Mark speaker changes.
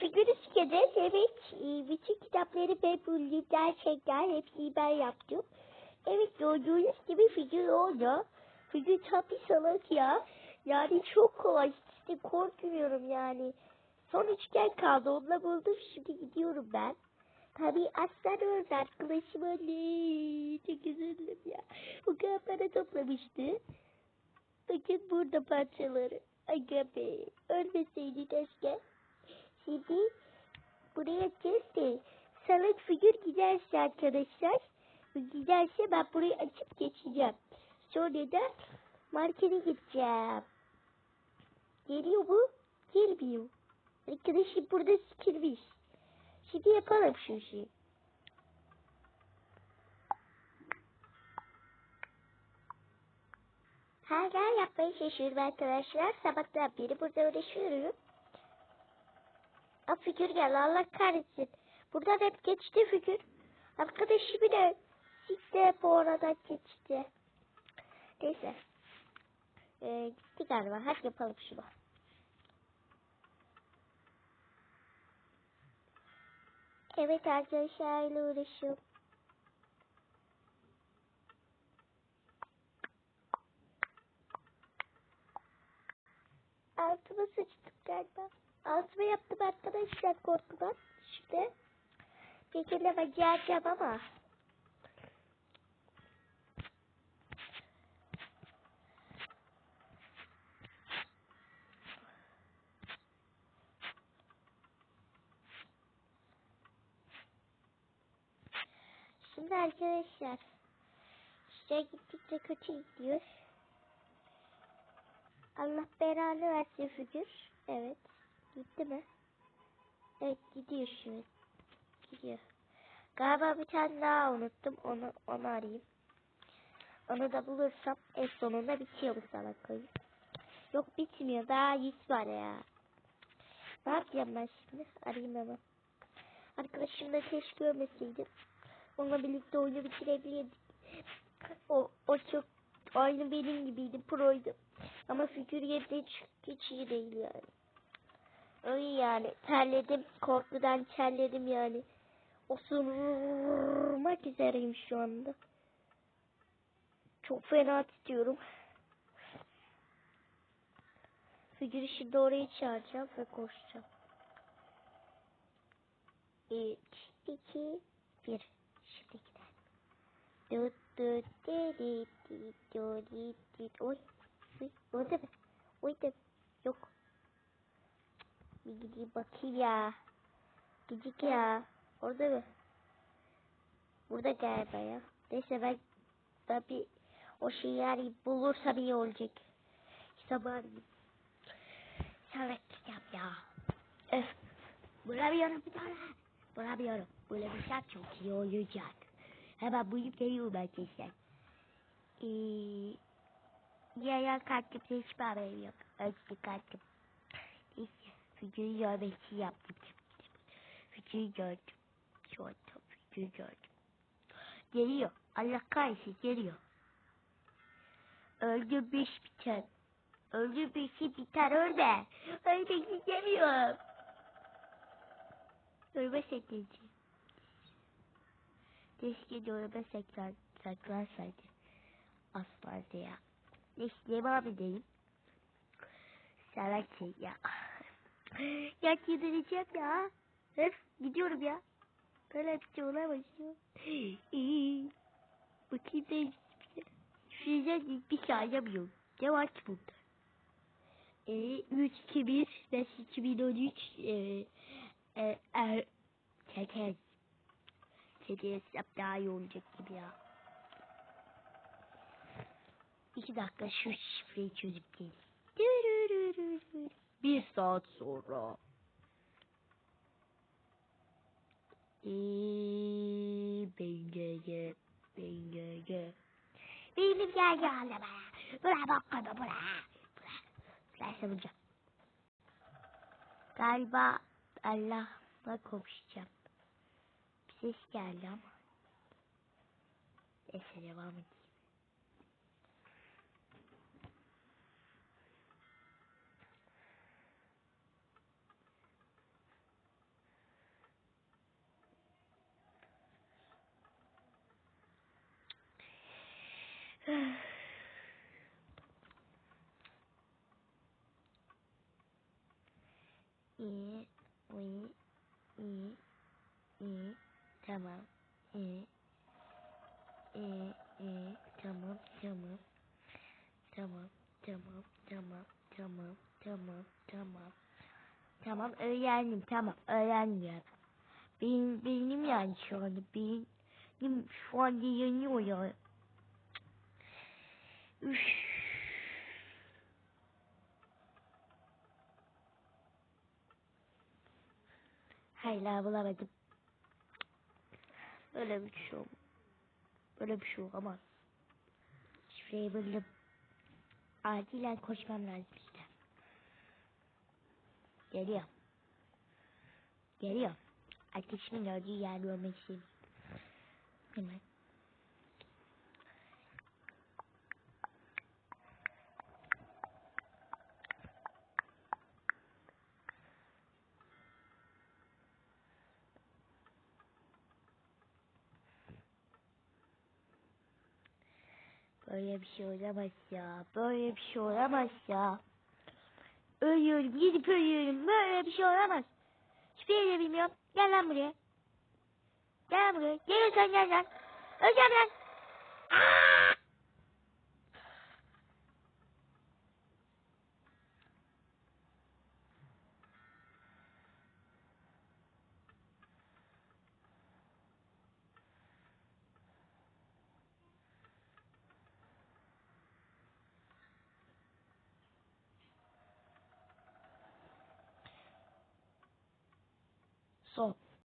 Speaker 1: figür sikeceğiz. Evet, bütün kitapları ben buldum. Gerçekten hepsini ben yaptım. Evet, gördüğünüz gibi figür oldu. Figür tam bir salak ya. Yani çok kolay. İşte korkuyorum yani. Son üçgen kaldı. Onunla buldum. Şimdi gidiyorum ben. Tabii aslan orada arkadaşım öyle. Çok üzüldüm ya. O kadar para toplamıştı. Bakın burada parçaları. Aga be. Ölmeseydi keşke. Şimdi buraya kesti. Salak figür giderse arkadaşlar. Giderse ben burayı açıp geçeceğim. Sonra da markete gideceğim. Geliyor mu? Gelmiyor. Arkadaşım burada sikilmiş. Şimdi yapalım şu işi. Hala yapmayı şaşırdım arkadaşlar. Sabahtan beri burada uğraşıyorum. Aa, figür gel Allah kahretsin. Buradan hep geçti figür. Arkadaşımı da sikti bu arada geçti. Neyse. Ee, gitti galiba. Hadi yapalım şunu. Evet arkadaşlarla uğraşıyorum. Altıma sıçtım galiba. Altıma yaptım arkadaşlar korkudan. İşte. Kere ben geleceğim ama. Şimdi arkadaşlar. İşte gittikçe kötü gidiyor. Allah belanı versin figür. Evet. Gitti mi? Evet gidiyor an. Gidiyor. Galiba bir tane daha unuttum. Onu onu arayayım. Onu da bulursam en sonunda bitiyor bu salak oyun. Yok bitmiyor. Daha yüz var ya. Ne yapacağım ben şimdi? Arayayım hemen. Arkadaşım da keşke görmeseydim. Onunla birlikte oyunu bitirebilirdik. O, o çok aynı benim gibiydi. Proydu. Ama figür yedi hiç, hiç iyi değil yani. Öyle yani. Terledim. Korkudan terledim yani. Osurmak üzereyim şu anda. Çok fena titriyorum. Figürü şimdi oraya çağıracağım ve koşacağım. 3, 2, 1. Şimdi gidelim. Dut di di di du di di. Oy. Oy. Orada mı? Orada? Yok. Bir gideyim bakayım ya. Gıcık ya. Orada mı? Burada galiba ya. Neyse ben, ben bir o şeyi arayayım. Bulursam iyi olacak. Arayayım. Salak kitap ya. Öf. Bulamıyorum bir tane. Bulamıyorum. Şey çok iyi olacak. Hemen bulup geliyorum arkadaşlar. Ee, ya kalktım hiç haberim yok. Önce kalktım. Figürü görmek için yaptım. Figürü gördüm. Şu anda figürü gördüm. Geliyor. Allah kahretsin geliyor. Öldürmüş biter. Öldürmüşü biter ölme. Ölmek istemiyorum. Ölme sekizinci. Keşke de ölme seksen, saklansaydı. Aslardı ya. Neyse devam edelim. Salak şey ya. Ya gideceğim ya. Öf gidiyorum ya. Böyle bir şey olamaz ya. Bakayım da Sizden bir şey yapıyorum. Ne var ki burada? E, 3, 2, 1, 5, 2013, e, e, er. Çekez yap daha iyi olacak gibi ya. İki dakika şu şifreyi çözüp. Dürürürürür. Bir saat sonra. Eee, ben gege, ben gege. Benim gege ağlama. Bura bakma bura. Bura. Derse bulacağım. Galiba Allah'la konuşacağım. Bir ses geldi ama. Neyse devam edeyim. İyi, iyi, iyi, iyi, tamam, iyi, iyi, iyi, tamam, tamam, tamam, tamam, tamam, tamam, tamam, tamam, tamam, öğrendim, tamam, öğrendim ya. Benim, benim yani şu anda, benim şu anda yanıyor ya. Hala bulamadım. Böyle bir şey ol- Böyle bir şey olamaz. Şifreyi buldum. Acilen koşmam lazım işte. Geliyor. Geliyor. Ateşimin gördüğü yer görmek istedim. Hemen. Böyle bir şey olamaz ya. Böyle bir şey olamaz ya. Ölüyorum. Gidip ölüyorum. Böyle bir şey olamaz. Hiçbir yere bilmiyorum. Gel lan buraya. Gel lan buraya. Gel sen gel lan. Öleceğim lan.